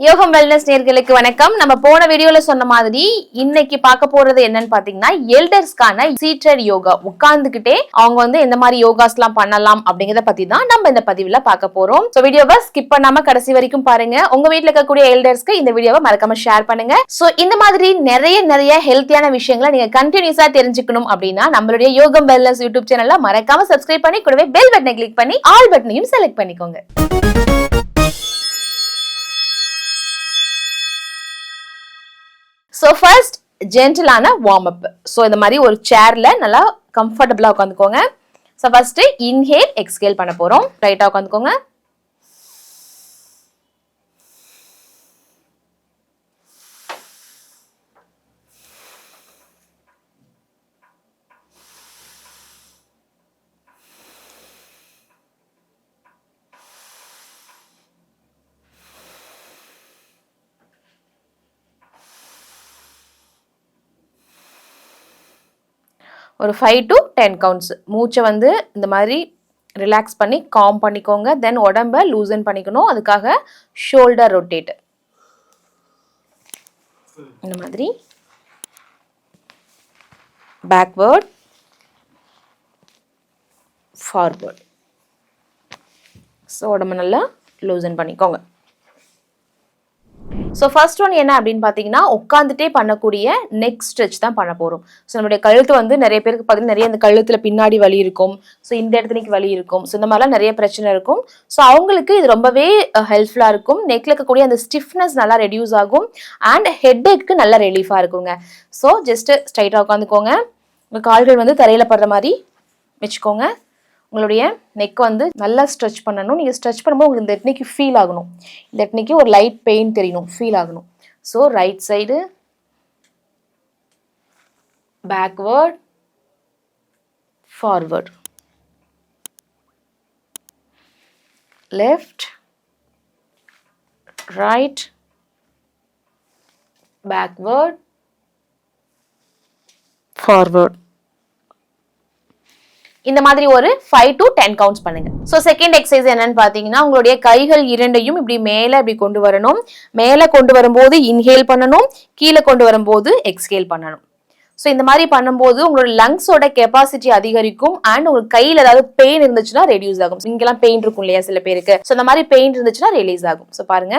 யோகம் வெல்னஸ் நேர்களுக்கு வணக்கம். நம்ம போன வீடியோல சொன்ன மாதிரி இன்னைக்கு பார்க்க போறது என்னன்னு பாத்தீங்கன்னா எல்டர்ஸ்க்கான சீட்டட் யோகா உட்கார்ந்துகிட்டே அவங்க வந்து எந்த மாதிரி யோகாஸ் எல்லாம் பண்ணலாம் அப்படிங்கறத பத்தி தான் நம்ம இந்த பதிவுல பார்க்க போறோம். சோ வீடியோவை ஸ்கிப் பண்ணாம கடைசி வரைக்கும் பாருங்க. உங்க வீட்டுல இருக்கக்கூடிய எல்டர்ஸ்க்கு இந்த வீடியோவை மறக்காம ஷேர் பண்ணுங்க. சோ இந்த மாதிரி நிறைய நிறைய ஹெல்த்தியான விஷயங்களை நீங்க கண்டினியூஸா தெரிஞ்சுக்கணும் அப்படின்னா நம்மளுடைய யோகம் வெல்னஸ் யூடியூப் சேனல்ல மறக்காம சப்ஸ்கிரைப் பண்ணி கூடவே பெல் பட்டனை கிளிக் பண்ணி ஆல் பட்டனையும் செலக்ட் பண்ணிக்கோங்க. ஸோ ஃபர்ஸ்ட் ஜென்டிலான வார்ம் அப் ஸோ இந்த மாதிரி ஒரு சேர்ல நல்லா கம்ஃபர்டபுளாக உட்காந்துக்கோங்க. ஸோ ஃபர்ஸ்ட் இன்ஹேல் எக்ஸ்கேல் பண்ண போகிறோம் ரைட்டாக உட்காந்துக்கோங்க. ஒரு ஃபைவ் டு டென் கவுண்ட்ஸ் மூச்சை வந்து இந்த மாதிரி ரிலாக்ஸ் பண்ணி காம் பண்ணிக்கோங்க. தென் உடம்ப லூசன் பண்ணிக்கணும். அதுக்காக ஷோல்டர் ரொட்டேட் இந்த மாதிரி. பேக்வேர்ட் ஃபார்வேர்ட் ஸோ உடம்ப நல்லா லூசன் பண்ணிக்கோங்க. ஸோ ஃபர்ஸ்ட் ஒன் என்ன அப்படின்னு பார்த்தீங்கன்னா உட்காந்துட்டே பண்ணக்கூடிய நெக் ஸ்ட்ரெச் தான் பண்ண போகிறோம் ஸோ நம்மளுடைய கழுத்து வந்து நிறைய பேருக்கு பார்த்தீங்கன்னா நிறைய அந்த கழுத்தில் பின்னாடி வலி இருக்கும். ஸோ இந்த இடத்துலைக்கு வலி இருக்கும். ஸோ இந்த மாதிரிலாம் நிறைய பிரச்சனை இருக்கும். ஸோ அவங்களுக்கு இது ரொம்பவே ஹெல்ப்ஃபுல்லாக இருக்கும். நெக்கில் இருக்கக்கூடிய அந்த ஸ்டிஃப்னஸ் நல்லா ரெடியூஸ் ஆகும். அண்ட் ஹெட்ஏக்கு நல்லா ரிலீஃபாக இருக்குங்க. ஸோ ஜஸ்ட்டு ஸ்ட்ரைட்டாக உட்காந்துக்கோங்க. உங்கள் கால்கள் வந்து தரையில் படுற மாதிரி வச்சுக்கோங்க. உங்களுடைய நெக் வந்து நல்லா ஸ்ட்ரெச் பண்ணணும். நீங்கள் ஸ்ட்ரெச் பண்ணும்போது உங்களுக்கு இந்த எட்னிக்கு ஃபீல் ஆகணும். இந்த டெக்னிக்கு ஒரு லைட் பெயின் தெரியணும் ஃபீல் ஆகணும். So right side backward forward left right backward forward இந்த மாதிரி ஒரு ஃபைவ் டு டென் கவுண்ட்ஸ் பண்ணுங்க. ஸோ செகண்ட் எக்ஸசைஸ் என்னன்னு பார்த்தீங்கன்னா உங்களுடைய கைகள் இரண்டையும் இப்படி மேலே இப்படி கொண்டு வரணும். மேலே கொண்டு வரும்போது இன்ஹேல் பண்ணணும். கீழே கொண்டு வரும்போது எக்ஸ்ஹேல் பண்ணணும். ஸோ இந்த மாதிரி பண்ணும்போது உங்களோட லங்ஸோட கெப்பாசிட்டி அதிகரிக்கும் அண்ட் உங்களுக்கு கையில் ஏதாவது பெயின் இருந்துச்சுன்னா ரெடியூஸ் ஆகும். இங்கெல்லாம் பெயின் இருக்கும் இல்லையா சில பேருக்கு. ஸோ இந்த மாதிரி பெயின் இருந்துச்சுன்னா ரிலீஸ் ஆகும். ஸோ பாருங்க.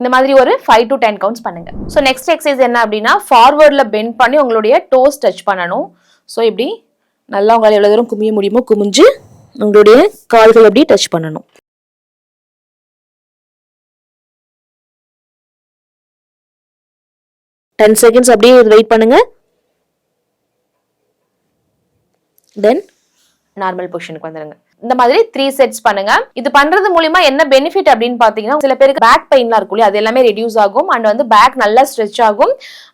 இந்த மாதிரி ஒரு ஃபைவ் டு டென் கவுண்ட்ஸ் பண்ணுங்க. ஸோ நெக்ஸ்ட் எக்ஸசைஸ் என்ன அப்படின்னா ஃபார்வர்டில் பெண்ட் பண்ணி உங்களுடைய டோஸ் டச் பண்ணணும். ஸோ இப்படி நல்லா உங்களால் எவ்வளோ தூரம் குமிய முடியுமோ குமிஞ்சு உங்களுடைய கால்கள் அப்படி டச் பண்ணணும். டென் செகண்ட்ஸ் அப்படியே வெயிட் பண்ணுங்க. தென் நார்மல் பொசிஷனுக்கு வந்துடுங்க இந்த மாதிரி த்ரீ செட்ஸ் பண்ணுங்க. இது பண்றது மூலியமா என்ன பெனிஃபிட் அப்படின்னு பாத்தீங்கன்னா சில பேருக்கு பேக் பெயின்லாம் இருக்கும் இல்லையா அது எல்லாமே ரெடியூஸ் ஆகும். அண்ட் வந்து பேக் நல்லா ஸ்ட்ரெச் ஆகும்.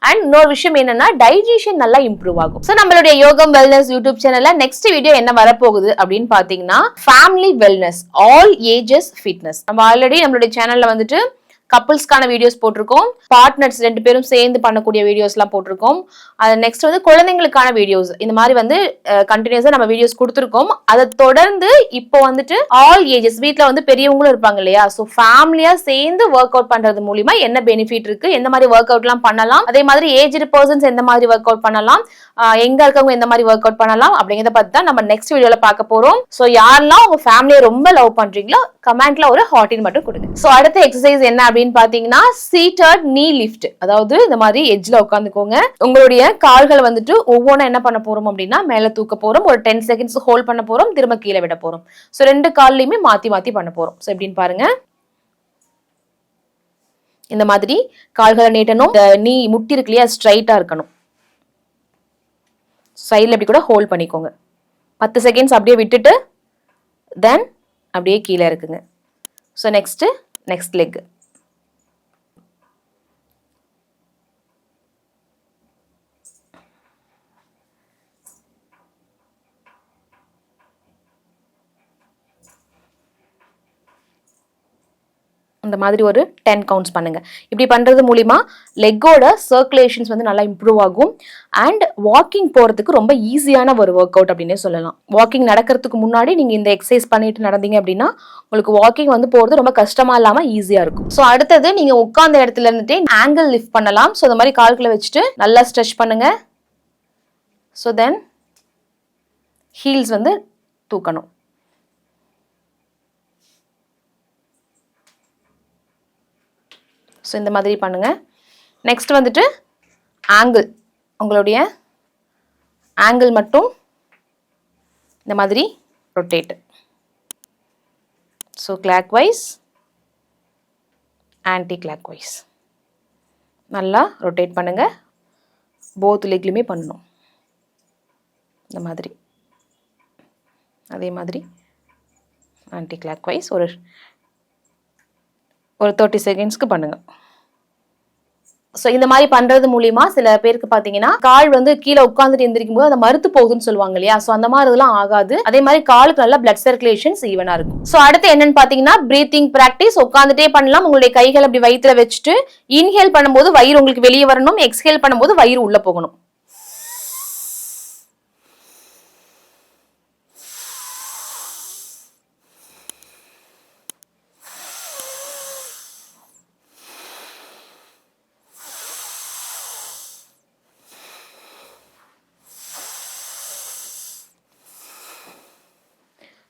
அண்ட் இன்னொரு விஷயம் என்னன்னா டைஜஷன் நல்லா இம்ப்ரூவ் ஆகும். ஸோ நம்மளுடைய யோகம் வெல்னஸ் யூடியூப் சேனல்ல நெக்ஸ்ட் வீடியோ என்ன வரப்போகுது அப்படின்னு பாத்தீங்கன்னா family wellness all ages fitness நம்ம ஆல்ரெடி நம்மளுடைய சேனல்ல வந்துட்டு கப்புள்ஸ்க்கான வீடியோஸ் போட்டிருக்கோம். பார்ட்னர்ஸ் ரெண்டு பேரும் சேர்ந்து பண்ணக்கூடிய வீடியோஸ்லாம் போட்டிருக்கோம். அது நெக்ஸ்ட் வந்து குழந்தைங்களுக்கான வீடியோஸ் இந்த மாதிரி வந்து கண்டினியூஸாக நம்ம வீடியோஸ் கொடுத்துருக்கோம். அதை தொடர்ந்து இப்போ வந்துட்டு ஆல் ஏஜஸ் வீட்டில் வந்து பெரியவங்களும் இருப்பாங்க இல்லையா? ஸோ ஃபேமிலியாக சேர்ந்து ஒர்க் அவுட் பண்ணுறது மூலிமா என்ன பெனிஃபிட் இருக்கு? எந்த மாதிரி ஒர்க் அவுட்லாம் பண்ணலாம்? அதே மாதிரி ஏஜ்டு பர்சன்ஸ் எந்த மாதிரி ஒர்க் அவுட் பண்ணலாம்? எங்கே எங்க இருக்கவங்க எந்த மாதிரி ஒர்க் அவுட் பண்ணலாம்? அப்படிங்கிறத பத்தி தான் நம்ம நெக்ஸ்ட் வீடியோல பார்க்க போறோம். ஸோ யாரெல்லாம் உங்க ஃபேமிலியை ரொம்ப லவ் பண்றீங்களோ கமெண்ட்ல ஒரு ஹாட்டின் மட்டும் கொடுங்க. ஸோ அடுத்த எக்ஸசைஸ் என்ன அப்படின்னு பாத்தீங்கன்னா சீட்டட் நீ லிஃப்ட் அதாவது இந்த மாதிரி எஜ்ல உட்காந்துக்கோங்க. உங்களுடைய கால்களை வந்துட்டு ஒவ்வொன்றும் என்ன பண்ண போறோம் அப்படின்னா மேல தூக்க போறோம். ஒரு டென் செகண்ட்ஸ் ஹோல்ட் பண்ண போறோம். திரும்ப கீழே விட போறோம். ஸோ ரெண்டு கால்லையுமே மாத்தி மாத்தி பண்ண போறோம். ஸோ எப்படின்னு பாருங்க. இந்த மாதிரி கால்களை நீட்டணும். நீ முட்டி இருக்கு இல்லையா ஸ்ட்ரைட்டா இருக்கணும். சைடில் அப்படி கூட ஹோல்ட் பண்ணிக்கோங்க. பத்து செகண்ட்ஸ் அப்படியே விட்டுட்டு தென் அப்படியே கீழே இருக்குங்க. ஸோ நெக்ஸ்ட்டு நெக்ஸ்ட் லெக் இந்த மாதிரி ஒரு டென் கவுண்ட்ஸ் பண்ணுங்க. இப்படி பண்றது மூலிமா லெக்கோட சர்க்குலேஷன்ஸ் வந்து நல்லா இம்ப்ரூவ் ஆகும். அண்ட் வாக்கிங் போறதுக்கு ரொம்ப ஈஸியான ஒரு ஒர்க் அவுட் அப்படின்னே சொல்லலாம். வாக்கிங் நடக்கிறதுக்கு முன்னாடி நீங்க இந்த எக்ஸசைஸ் பண்ணிட்டு நடந்தீங்க அப்படின்னா உங்களுக்கு வாக்கிங் வந்து போறது ரொம்ப கஷ்டமா இல்லாம ஈஸியா இருக்கும். ஸோ அடுத்தது நீங்க உட்கார்ந்த இடத்துல இருந்துட்டு ஆங்கிள் லிஃப்ட் பண்ணலாம். ஸோ இந்த மாதிரி கால்களை வச்சுட்டு நல்லா ஸ்ட்ரெச் பண்ணுங்க. ஸோ தென் ஹீல்ஸ் வந்து தூக்கணும். ஸோ இந்த மாதிரி பண்ணுங்கள் நெக்ஸ்ட் வந்துட்டு ஆங்கிள் உங்களுடைய ஆங்கிள் மட்டும் இந்த மாதிரி rotate so clockwise anti clockwise நல்லா ரொட்டேட் பண்ணுங்கள் போத் லெக்லையுமே பண்ணணும். இந்த மாதிரி. அதே மாதிரி ஆன்டி கிளாக் வைஸ் ஒரு ஒரு தேர்ட்டி செகண்ட்ஸ்க்கு பண்ணுங்க. ஸோ இந்த மாதிரி பண்றது மூலியமா சில பேருக்கு பாத்தீங்கன்னா கால் வந்து கீழே உட்காந்துட்டு எந்திரிக்கும் போது அதை மறுத்து போகுதுன்னு சொல்லுவாங்க இல்லையா? ஸோ அந்த மாதிரி இதெல்லாம் ஆகாது. அதே மாதிரி காலுக்கு நல்லா பிளட் சர்க்குலேஷன்ஸ் ஈவனா இருக்கும். ஸோ அடுத்து என்னன்னு பாத்தீங்கன்னா பிரீத்திங் பிராக்டிஸ் உட்காந்துட்டே பண்ணலாம். உங்களுடைய கைகள் அப்படி வயிற்றுல வச்சுட்டு இன்ஹேல் பண்ணும்போது வயிறு உங்களுக்கு வெளியே வரணும். எக்ஸ்ஹேல் பண்ணும்போது வயிறு உள்ள போகணும்.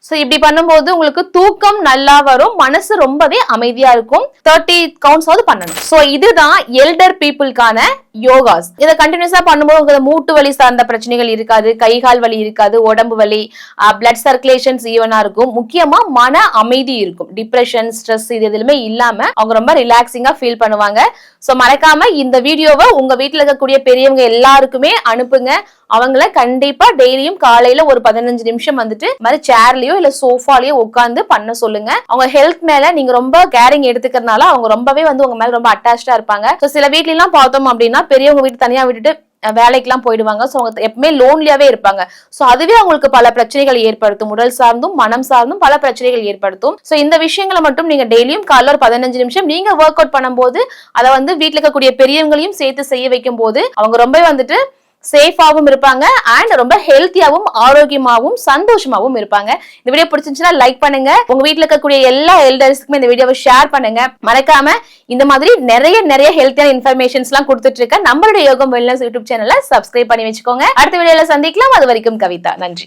ஸோ இப்படி பண்ணும்போது உங்களுக்கு தூக்கம் நல்லா வரும் மனசு ரொம்பவே அமைதியா இருக்கும். தேர்ட்டி கவுண்ட்ஸாவது பண்ணணும். ஸோ இதுதான் எல்டர் பீப்புளுக்கான யோகாஸ். இதை கண்டினியூஸா பண்ணும்போது உங்களுக்கு மூட்டு வலி சார்ந்த பிரச்சனைகள் இருக்காது கைகால் வலி இருக்காது உடம்பு வலி பிளட் சர்க்குலேஷன்ஸ் ஈவனா இருக்கும். முக்கியமா மன அமைதி இருக்கும். டிப்ரெஷன் ஸ்ட்ரெஸ் இது எதுலுமே இல்லாம அவங்க ரொம்ப ரிலாக்ஸிங்கா ஃபீல் பண்ணுவாங்க. ஸோ மறக்காம இந்த வீடியோவை உங்க வீட்டில் இருக்கக்கூடிய பெரியவங்க எல்லாருக்குமே அனுப்புங்க. அவங்கள கண்டிப்பா டெய்லியும் காலையில ஒரு பதினஞ்சு நிமிஷம் வந்துட்டு மாதிரி சேர்லயோ இல்ல சோஃபாலயோ உட்காந்து பண்ண சொல்லுங்க. அவங்க ஹெல்த் மேல நீங்க ரொம்ப கேரிங் எடுத்துக்கிறதுனால அவங்க ரொம்பவே வந்து உங்க மேல ரொம்ப அட்டாச்சா இருப்பாங்க. ஸோ சில வீட்லாம் பார்த்தோம் அப்படின்னா பெரியவங்க வீட்டு தனியா விட்டுட்டு வேலைக்கெல்லாம் போயிடுவாங்க. ஸோ அவங்க எப்பவுமே லோன்லியாவே இருப்பாங்க. ஸோ அதுவே அவங்களுக்கு பல பிரச்சனைகள் ஏற்படுத்தும். உடல் சார்ந்தும் மனம் சார்ந்தும் பல பிரச்சனைகள் ஏற்படுத்தும். ஸோ இந்த விஷயங்களை மட்டும் நீங்க டெய்லியும் காலைல ஒரு பதினஞ்சு நிமிஷம் நீங்க ஒர்க் அவுட் பண்ணும்போது அதை வந்து வீட்டில் இருக்கக்கூடிய பெரியவங்களையும் சேர்த்து செய்ய வைக்கும் போது அவங்க ரொம்பவே வந்துட்டு சேஃபாகவும் இருப்பாங்க அண்ட் ரொம்ப ஹெல்த்தியாகவும் ஆரோக்கியமாகவும் சந்தோஷமாகவும் இருப்பாங்க. இந்த வீடியோ பிடிச்சிருந்துச்சுன்னா லைக் பண்ணுங்க. உங்க வீட்டில் இருக்கக்கூடிய எல்லா எல்டர்ஸ்க்குமே இந்த வீடியோவை ஷேர் பண்ணுங்க. மறக்காம இந்த மாதிரி நிறைய நிறைய ஹெல்த்தியான இன்ஃபர்மேஷன்ஸ் எல்லாம் கொடுத்துட்டு இருக்க நம்மளுடைய யோகம் வெல்னஸ் யூடியூப் சேனலை சப்ஸ்கிரைப் பண்ணி வச்சுக்கோங்க. அடுத்த வீடியோல சந்திக்கலாம். அது வரைக்கும் கவிதா. நன்றி.